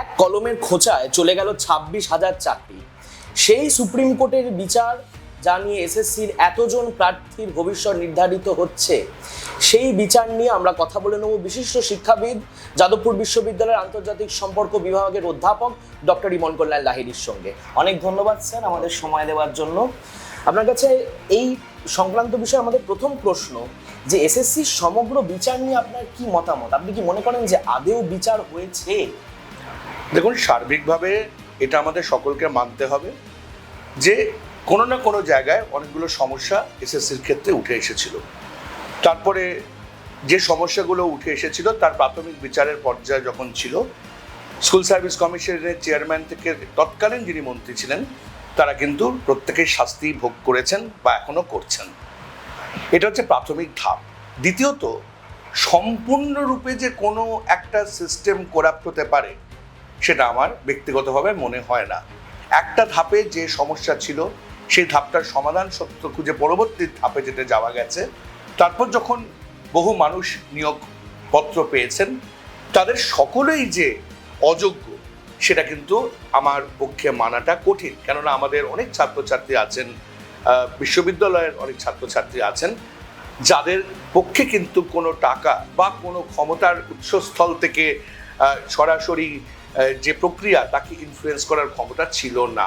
এক কলমের খোঁচায় চলে গেল ছাব্বিশ হাজার চাকরি। সেই সুপ্রিম কোর্টের বিচার যা নিয়ে এসএসসির এতজন প্রার্থীর ভবিষ্যৎ নির্ধারিত হচ্ছে, সেই বিচার নিয়ে আমরা কথা বলে নেব বিশিষ্ট শিক্ষাবিদ, যাদবপুর বিশ্ববিদ্যালয়ের আন্তর্জাতিক সম্পর্ক বিভাগের অধ্যাপক ডক্টর ইমন কল্যাণ লাহিড়ির সঙ্গে। অনেক ধন্যবাদ স্যার আমাদের সময় দেওয়ার জন্য। আপনার কাছে এই সংক্রান্ত বিষয়ে আমাদের প্রথম প্রশ্ন, যে এসএসসির সমগ্র বিচার নিয়ে আপনার কি মতামত? আপনি কি মনে করেন যে আদেও বিচার হয়েছে? দেখুন, সার্বিকভাবে এটা আমাদের সকলকে মানতে হবে যে কোনো না কোনো জায়গায় অনেকগুলো সমস্যা এসএসসির ক্ষেত্রে উঠে এসেছিল। তারপরে যে সমস্যাগুলো উঠে এসেছিল, তার প্রাথমিক বিচারের পর্যায়ে যখন ছিল, স্কুল সার্ভিস কমিশনের চেয়ারম্যান থেকে তৎকালীন যিনি মন্ত্রী ছিলেন, তারা কিন্তু প্রত্যেকেই শাস্তি ভোগ করেছেন বা এখনও করছেন। এটা হচ্ছে প্রাথমিক ধাপ। দ্বিতীয়ত, সম্পূর্ণরূপে যে কোনো একটা সিস্টেম করাপ্ট হতে পারে সেটা আমার ব্যক্তিগতভাবে মনে হয় না। একটা ধাপে যে সমস্যা ছিল, সেই ধাপটার সমাধান সত্য খুঁজে পরবর্তী ধাপে যেতে যাওয়া গেছে। তারপর যখন বহু মানুষ নিয়োগ পত্র পেয়েছেন, তাদের সকলেই যে অযোগ্য, সেটা কিন্তু আমার পক্ষে মানাটা কঠিন। কেননা আমাদের অনেক ছাত্রছাত্রী আছেন বিশ্ববিদ্যালয়ের অনেক ছাত্রছাত্রী আছেন, যাদের পক্ষে কিন্তু কোনো টাকা বা কোনো ক্ষমতার উৎসস্থল থেকে সরাসরি যে প্রক্রিয়া তাকে ইনফ্লুয়েন্স করার ক্ষমতা ছিল না।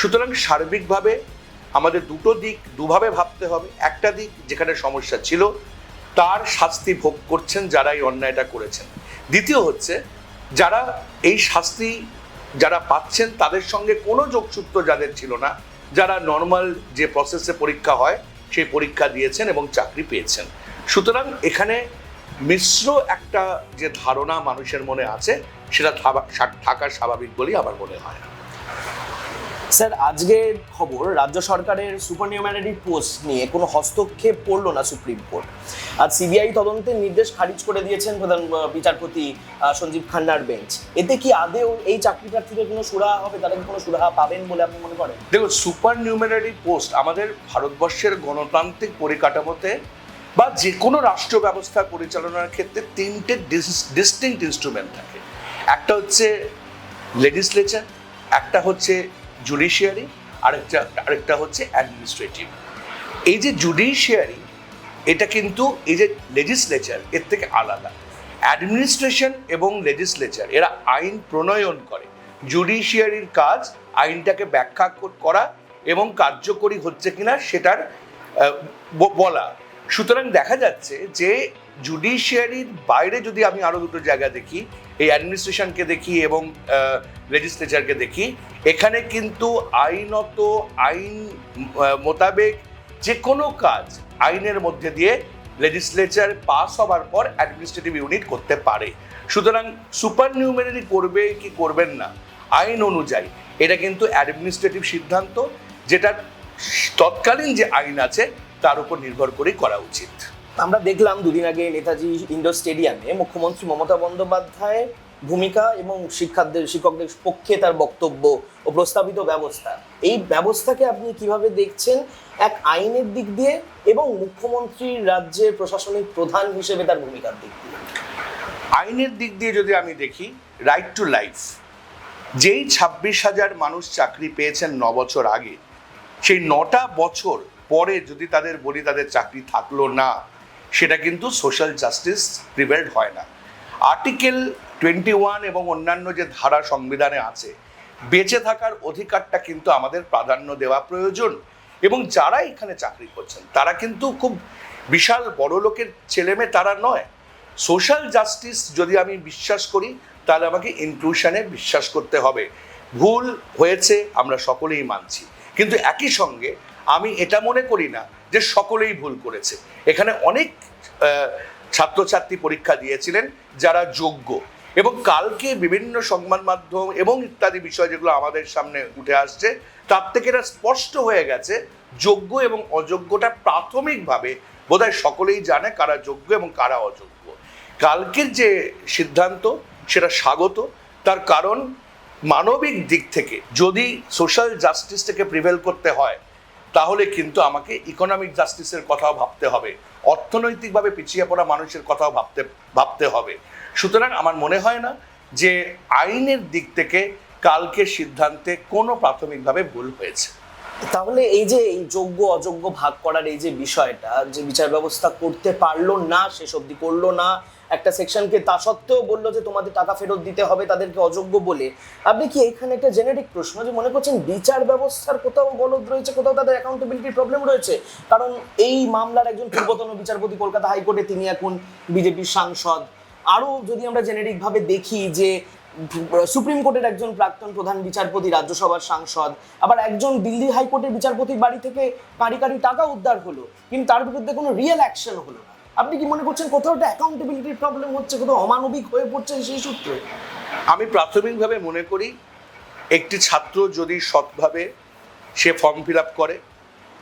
সুতরাং সার্বিকভাবে আমাদের দুটো দিক দুভাবে ভাবতে হবে। একটা দিক যেখানে সমস্যা ছিল, তার শাস্তি ভোগ করছেন যারা এই অন্যায়টা করেছেন। দ্বিতীয় হচ্ছে, যারা এই শাস্তি যারা পাচ্ছেন তাদের সঙ্গে কোনো যোগসূত্র যাদের ছিল না, যারা নর্মাল যে প্রসেসে পরীক্ষা হয়, সেই পরীক্ষা দিয়েছেন এবং চাকরি পেয়েছেন। সুতরাং এখানে মিশ্র একটা যে ধারণা মানুষের মনে আছে সেটা থাবা- সা- থাকা স্বাভাবিক বলেই আমার মনে হয়। স্যার আজকের খবর রাজ্য সরকারের সুপার নিউম্যারিটি পোস্ট নিয়ে কোনো হস্তক্ষেপ করল না সুপ্রিম কোর্ট। আর সিবিআই তদন্তের নির্দেশ খারিজ করে দিয়েছেন প্রধান বিচারপতি সঞ্জীব খান্নার বেঞ্চ। এতে কি আদেও এই চাকরি প্রার্থীদের কোনো সুরাহা হবে? তারা কি কোনো সুরাহা পাবেন বলে আপনি মনে করেন? দেখুন সুপার নিউমেরারি পোস্ট আমাদের ভারতবর্ষের গণতান্ত্রিক পরিকাঠামোতে বা যে কোনো রাষ্ট্র ব্যবস্থা পরিচালনার ক্ষেত্রে তিনটে ডিস্টিংক্ট ইনস্ট্রুমেন্ট থাকে। একটা হচ্ছে লেজিসলেচার একটা হচ্ছে জুডিশিয়ারি আরেকটা আরেকটা হচ্ছে অ্যাডমিনিস্ট্রেটিভ এই যে জুডিশিয়ারি এটা কিন্তু এই যে লেজিসলেচার এর থেকে আলাদা। অ্যাডমিনিস্ট্রেশন এবং লেজিসলেচার এরা আইন প্রণয়ন করে। জুডিশিয়ারির কাজ আইনটাকে ব্যাখ্যা করা এবং কার্যকরী হচ্ছে কিনা সেটার বলা। সুতরাং দেখা যাচ্ছে যে জুডিশিয়ারির বাইরে যদি আমি আরও দুটো জায়গা দেখি, এই অ্যাডমিনিস্ট্রেশনকে দেখি এবং লেজিসলেচারকে দেখি, এখানে কিন্তু আইনত আইন মোতাবেক যে কোনো কাজ আইনের মধ্যে দিয়ে লেজিসলেচার পাস হবার পর অ্যাডমিনিস্ট্রেটিভ ইউনিট করতে পারে। সুতরাং সুপার নিউমেরারি করবে কি করবেন না, আইন অনুযায়ী। এটা কিন্তু অ্যাডমিনিস্ট্রেটিভ সিদ্ধান্ত যেটা তৎকালীন যে আইন আছে তার উপর নির্ভর করেই করা উচিত। আমরা দেখলাম দুদিন আগে নেতাজি ইন্ডোর স্টেডিয়ামে মুখ্যমন্ত্রী মমতা বন্দ্যোপাধ্যায় ভূমিকা এবং শিক্ষার্থীদের শিক্ষকদের পক্ষে তার বক্তব্য ও প্রস্তাবিত ব্যবস্থা। এই ব্যবস্থাকে আপনি কীভাবে দেখছেন? এক আইনের দিক দিয়ে এবং মুখ্যমন্ত্রী রাজ্যের প্রশাসনিক প্রধান হিসেবে তার ভূমিকার দিক দিয়ে। আইনের দিক দিয়ে যদি আমি দেখি রাইট টু লাইফ যেই ছাব্বিশ হাজার মানুষ চাকরি পেয়েছেন ন বছর আগে সেই নটা বছর পরে যদি তাদের বলি তাদের চাকরি থাকল না, সেটা কিন্তু সোশ্যাল জাস্টিস প্রিভেল্ড হয় না। আর্টিকেল টোয়েন্টি ওয়ান এবং অন্যান্য যে ধারা সংবিধানে আছে, বেঁচে থাকার অধিকারটা কিন্তু আমাদের প্রাধান্য দেওয়া প্রয়োজন এবং যারা এখানে চাকরি করছেন, তারা কিন্তু খুব বিশাল বড় লোকের ছেলেমেয়ে তারা নয়। সোশ্যাল জাস্টিস যদি আমি বিশ্বাস করি, তাহলে আমাকে ইনক্লুশনে বিশ্বাস করতে হবে। ভুল হয়েছে, আমরা সকলেই মানছি। কিন্তু একই সঙ্গে আমি এটা মনে করি না যে সকলেই ভুল করেছে। এখানে অনেক ছাত্রছাত্রী পরীক্ষা দিয়েছিলেন যারা যোগ্য এবং কালকে বিভিন্ন সংবাদ মাধ্যম এবং ইত্যাদি বিষয় যেগুলো আমাদের সামনে উঠে আসছে, তার থেকে এটা স্পষ্ট হয়ে গেছে যোগ্য এবং অযোগ্যটা প্রাথমিকভাবে বোধহয় সকলেই জানে কারা যোগ্য এবং কারা অযোগ্য। কালকের যে সিদ্ধান্ত, সেটা স্বাগত। তার কারণ মানবিক দিক থেকে যদি সোশ্যাল জাস্টিসটাকে প্রিভেল করতে হয় তাহলে কিন্তু আমাকে ইকোনমিক জাস্টিসের কথাও ভাবতে হবে। অর্থনৈতিকভাবে পিছিয়ে পড়া মানুষের কথাও ভাবতে ভাবতে হবে। সুতরাং আমার মনে হয় না যে আইনের দিক থেকে কালকে সিদ্ধান্তে কোনো প্রাথমিকভাবে ভুল হয়েছে। তাহলে এই যে এই যোগ্য, অযোগ্য ভাগ করার এই যে বিষয়টা, যে বিচার ব্যবস্থা করতে পারল না, শেষ অবধি করল না, একটা সেকশনকে তা সত্ত্বেও বলল যে তোমাদের টাকা ফেরত দিতে হবে, তাদেরকে অযোগ্য বলে, আপনি কি এখানে একটা জেনেরিক প্রশ্ন যে মনে করছেন বিচার ব্যবস্থার কোথাও গলদ রয়েছে, কোথাও তাদের অ্যাকাউন্টেবিলিটির প্রবলেম রয়েছে? কারণ এই মামলার একজন পূর্বতন বিচারপতি কলকাতা হাইকোর্টে তিনি এখন বিজেপির সাংসদ। আরও যদি আমরা জেনেরিক ভাবে দেখি যে সুপ্রিম কোর্টের একজন প্রাক্তন প্রধান বিচারপতি, রাজ্যসভার সাংসদ, আবার একজন দিল্লি হাইকোর্টের বিচারপতির বাড়ি থেকে কাঁড়ি কাঁড়ি টাকা উদ্ধার হলো, কিন্তু তার বিরুদ্ধে কোনো রিয়েল অ্যাকশন হলো আপনি কি মনে করছেন কোথাও একটা অ্যাকাউন্টেবিলিটির প্রবলেম হচ্ছে, কোথাও অমানবিক হয়ে পড়ছে সেই সূত্রে? আমি প্রাথমিকভাবে মনে করি, একটি ছাত্র যদি সৎভাবে সে ফর্ম ফিল আপ করে,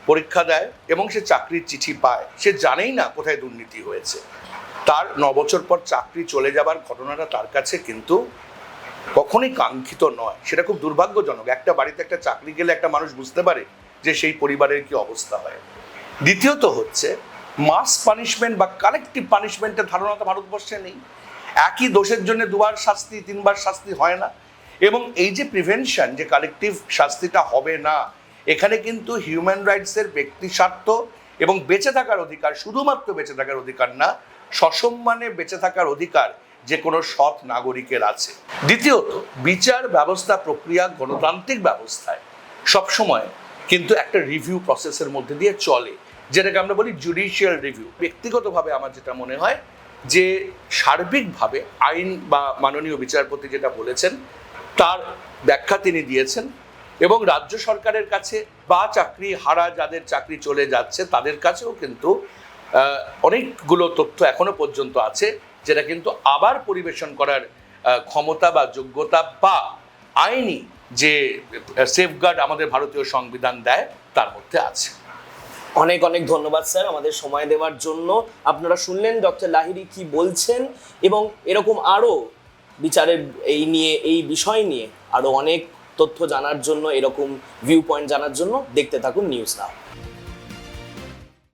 পরীক্ষা দেয় এবং সে চাকরির চিঠি পায়, সে জানেই না কোথায় দুর্নীতি হয়েছে। তার ন বছর পর চাকরি চলে যাবার ঘটনাটা তার কাছে কিন্তু কখনোই কাঙ্ক্ষিত নয়। সেটা খুব দুর্ভাগ্যজনক। একটা বাড়িতে একটা চাকরি গেলে একটা মানুষ বুঝতে পারে যে সেই পরিবারের কি অবস্থা হয়। দ্বিতীয়ত হচ্ছে মাস পানিশমেন্ট বা কালেকটিভ পানিশমেন্টের ধারণা তো ভারতবর্ষে নেই। একই দোষের জন্য দুবার শাস্তি, তিনবার শাস্তি হয় না। এবং এই যে প্রিভেনশন যে কালেকটিভ শাস্তিটা হবে না, এখানে কিন্তু হিউম্যান রাইটসের ব্যক্তি স্বার্থ এবং বেঁচে থাকার অধিকার, শুধুমাত্র বেঁচে থাকার অধিকার না, সসম্মানে বেঁচে থাকার অধিকার যে কোনো সৎ নাগরিকের আছে। দ্বিতীয়ত, বিচার ব্যবস্থা প্রক্রিয়া গণতান্ত্রিক ব্যবস্থায় সবসময় কিন্তু একটা রিভিউ প্রসেসের মধ্যে দিয়ে চলে। যেটাকে আমরা বলি জুডিশিয়াল রিভিউ ব্যক্তিগতভাবে আমার যেটা মনে হয় যে সার্বিকভাবে আইন বা মাননীয় বিচারপতি যেটা বলেছেন, তার ব্যাখ্যা তিনি দিয়েছেন এবং রাজ্য সরকারের কাছে বা চাকরি হারা যাদের চাকরি চলে যাচ্ছে তাদের কাছেও কিন্তু অনেকগুলো তথ্য এখনও পর্যন্ত আছে। যেটা কিন্তু আবার পরিবেশন করার ক্ষমতা বা যোগ্যতা বা আইনি যে সেফগার্ড আমাদের ভারতীয় সংবিধান দেয়, তার মধ্যে আছে। অনেক অনেক ধন্যবাদ স্যার আমাদের সময় দেওয়ার জন্য। আপনারা শুনলেন ডক্টর লাহিরি কি বলছেন এবং এরকম আরও বিচারের এই নিয়ে, এই বিষয় নিয়ে আরও অনেক তথ্য জানার জন্য, এরকম ভিউ পয়েন্ট জানার জন্য দেখতে থাকুন নিউজ নাও